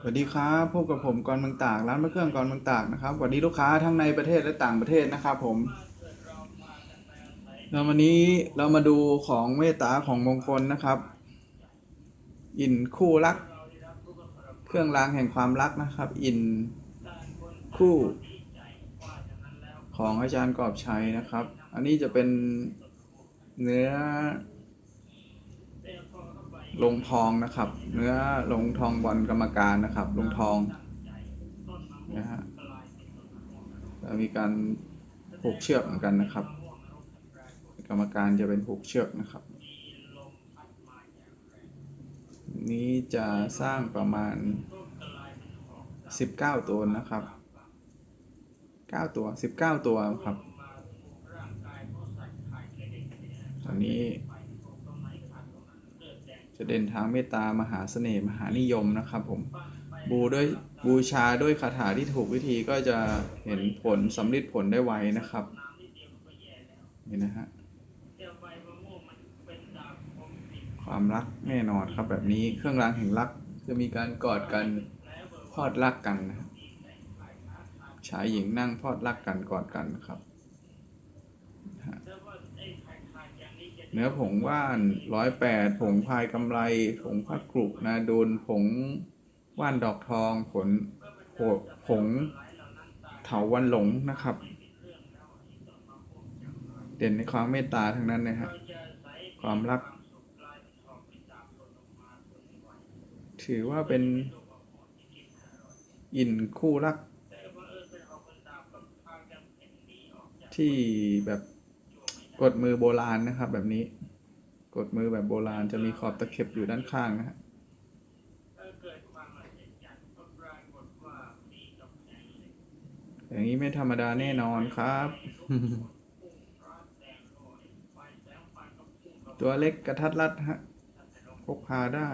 สวัสดีครับพบกับผมกรเมืองตากร้านพระเครื่องกรเมืองตากนะครับสวัสดีลูกค้าทั้งในประเทศและต่างประเทศนะครับผมแล้ววันนี้เรามาดูของเมตตาของมงคลนะครับอินคู่รัก เครื่องรางแห่งความรักนะครับ อินคู่ ของอาจารย์กอบชัยนะครับ อันนี้จะเป็นเนื้อ ลงทองนะครับ เนื้อลงทองบอลกรรมการนะครับ ลงทองนะฮะแล้วมีการผูกเชือกเหมือนกันนะครับ กรรมการจะเป็นผูกเชือกนะครับ นี้จะสร้างประมาณ 19 ตัวนะครับ 9 ตัว 19 ตัวครับตอนนี้ จะเด่นทางเมตตามหาเสน่ห์มหานิยมนะครับผมบูด้วยบูชาด้วยคาถาที่ถูกวิธีก็จะเห็นผลสำลิดผลได้ไวนะครับนี่นะฮะความรักแน่นอนครับแบบนี้เครื่องรางแห่งรักจะมีการกอดกันพอดรักกันนะชายหญิงนั่งพอดรักกันกอดกันครับ เนื้อผงว่านร้อยแปดผงพายกำไร ผงพัดกรุนาดูลผงว่านดอกทองผลผผงเถาวันหลงนะครับ เด่นในความเมตตาทั้งนั้นนะฮะความรัก ถือว่าเป็นอินคู่รัก ที่แบบ กดมือโบราณนะครับ แบบนี้ กดมือแบบโบราณจะมีขอบตะเข็บอยู่ด้านข้างนะฮะอย่างนี้ไม่ธรรมดาแน่นอนครับ ตัวเล็กกระทัดรัดฮะพกพาได้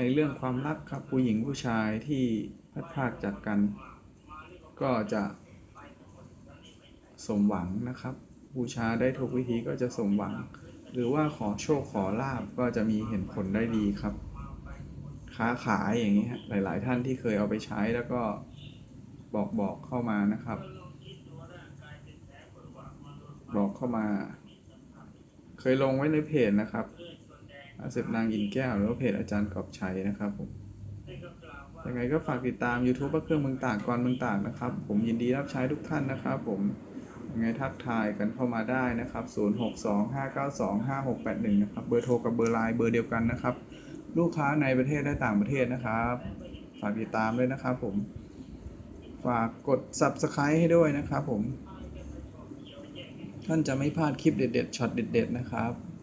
ในเรื่องความรักครับผู้หญิงผู้ชายที่พัดพากจากกัน ก็จะสมหวังนะครับ บูชาได้ถูกวิธีก็จะสมหวัง หรือว่าขอโชคขอลาบก็จะมีเห็นผลได้ดีครับ ค้าขายอย่างนี้ฮะหลาย ๆ ท่านที่เคยเอาไปใช้แล้วก็บอกบอกเข้ามานะครับ บอกเข้ามา เคยลงไว้ในเพจนะครับ อาเสพนางอินแก้วหรือว่าเพจอาจารย์กอบชัยนะครับผมยังไงก็ฝากติดตาม YouTube พระเครื่องเมืองตากกรเมืองตากนะครับ ผมยินดีรับใช้ทุกท่านนะครับผมยังไงทักทายกันเข้ามาได้นะครับ 0625925681 นะครับ เบอร์โทรกับเบอร์ไลน์เบอร์เดียวกันนะครับ ลูกค้าในประเทศและต่างประเทศนะครับ ฝากติดตามด้วยนะครับผม ฝากกด Subscribe ให้ด้วยนะครับผม ท่านจะไม่พลาดคลิปเด็ดๆช็อตเด็ด ๆ นะครับ